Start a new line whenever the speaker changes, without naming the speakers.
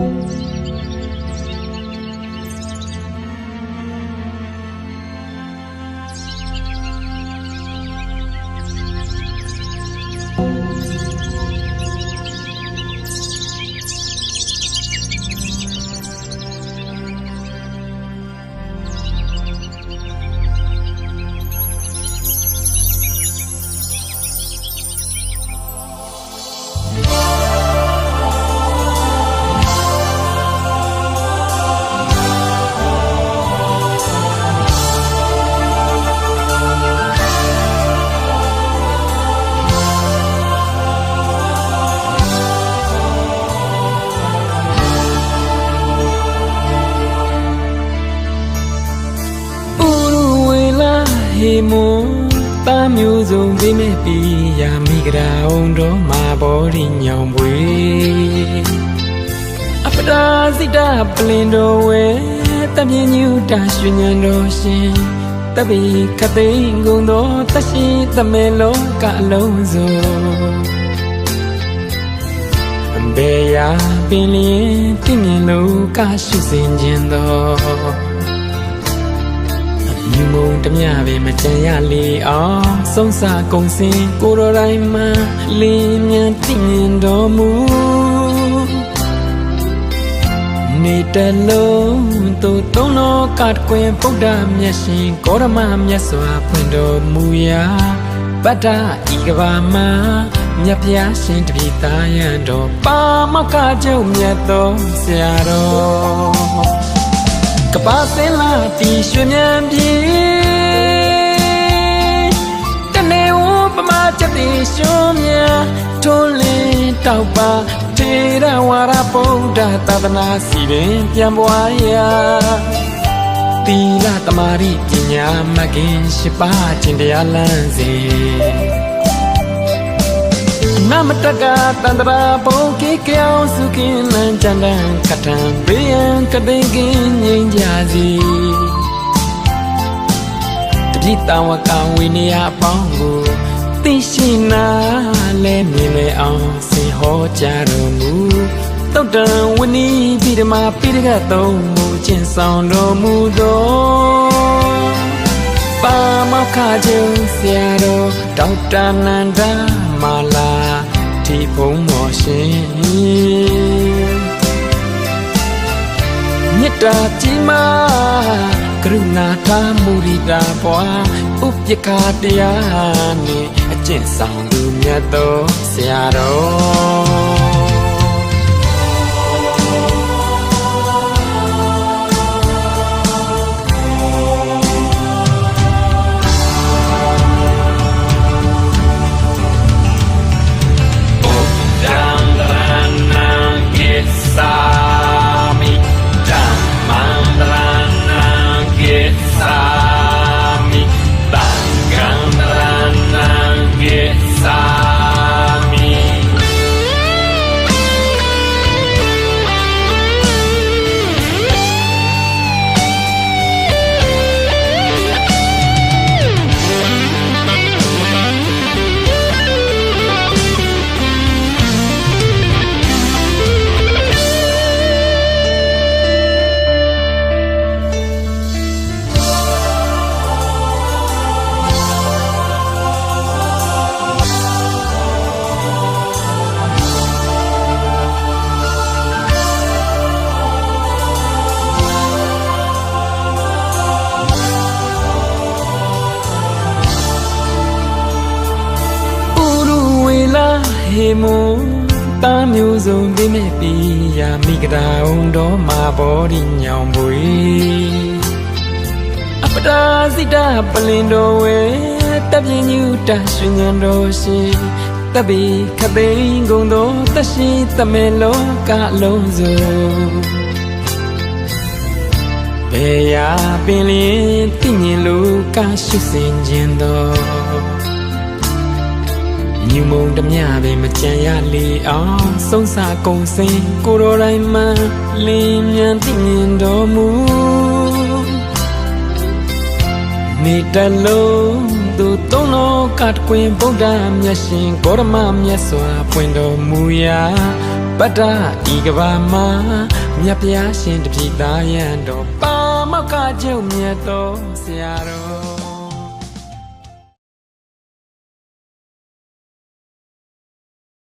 ဥ မျိုးစုံသိမဲ့ပြီးရာမိကရာအောင်တော်မှာဘောရီညောင်ပွေအပဒါစိတပလင်တော်ဝဲတပြင်းညူတာရွှေညံတော်ရှင်တပိခသိန်းကုန်တော်တရှိသမဲလောကအလုံးစုံဘေယာပင်လျင်တည်မြင်လို့ကရှိစင်ခြင်းတော်မြူမုံတမျှပဲမကြံရလေအောင် ဆုံးစာကုံစင်ကိုရောတိုင်းမှာလင်းမြန်တည်မြင်တော်မူနေတလုံးသူသုံးလောကတကွင်ဗုဒ္ဓမြတ်ရှင်ကောရမမြတ်စွာဖွင့်တော်မူရာဗတ္တဤကဘာမှာမြတ်ဖျားရှင်တပိသားရန်တော်ပါမောက္ခကျုံမြတ်တော်ဆရာတော်ကပါစင်လာတီရွှေမြန်ပြေ ရွှေမြန်ထွန်းလင်းတောက်ပါထေရဝါရဗုဒ္ဓသာသနာစီပင်ပြန်ပွားရာတီလာတမာရိပညာမဂင်ရှိပါခြင်းတရားလမ်းစီနမတကတန္တရာပုံကေကြောင်စုကင်းလန်းချန်တန်ကထံဘေးရန်ကတိန်ကင်းငြိမ်းကြစီတပိတဝကဝိနည်းအပေါင်းကို သိရှိနာလဲမြင်လေအောင်စင်ဟောကြားတော်မူတုတ်တံဝဏီပိဓမာပိဋကသုံးမူကျင့်ဆောင်တော်မူသောပါမောက္ခချင်းဆရာတော်ဒေါက်တာနန္ဒာမာလာဒီဘုံမော်ရှင်မေတ္တာကြီးမာ ကရုဏာထားမူရိတာဘွာဥပ္ပခာတရားနှင့်အကျင့်ဆောင်သူမြတ်သောဆရာတော် ဟေမွန်တာမျိုးစုံသိမဲ့ပြီးရာမိကရာအောင်တော်မှာဘောဒီညောင်ပွေအပဒါစိတပလင်တော်ဝဲတပ်ပြင်းညူတာရွှေညံတော်ရှင်တပိခသိန်းကုန်တော်တရှိတမဲလောကလုံးစုံဘေယာပင်လင်းတည်မြင်လို့ကရှိစင်ခြင်းတော် မြူမုံတမျှပဲမကြံရလေအောင်ဆုံးစာကုံစင်ကိုရောတိုင်းမှာလင်းမြန်တည်မြင်တော်မူနေတလုံးသူသုံးလောကတကွင်ဗုဒ္ဓမြတ်ရှင်ဂေါရမမြတ်စွာပွင့်တော်မူရာဗပတ္တဤကဘာမှာမြတ်ဗျာရှင်တပိသားရန်တော်ပါမောက္ခကျုံမြတ်တော်ဆရာတော်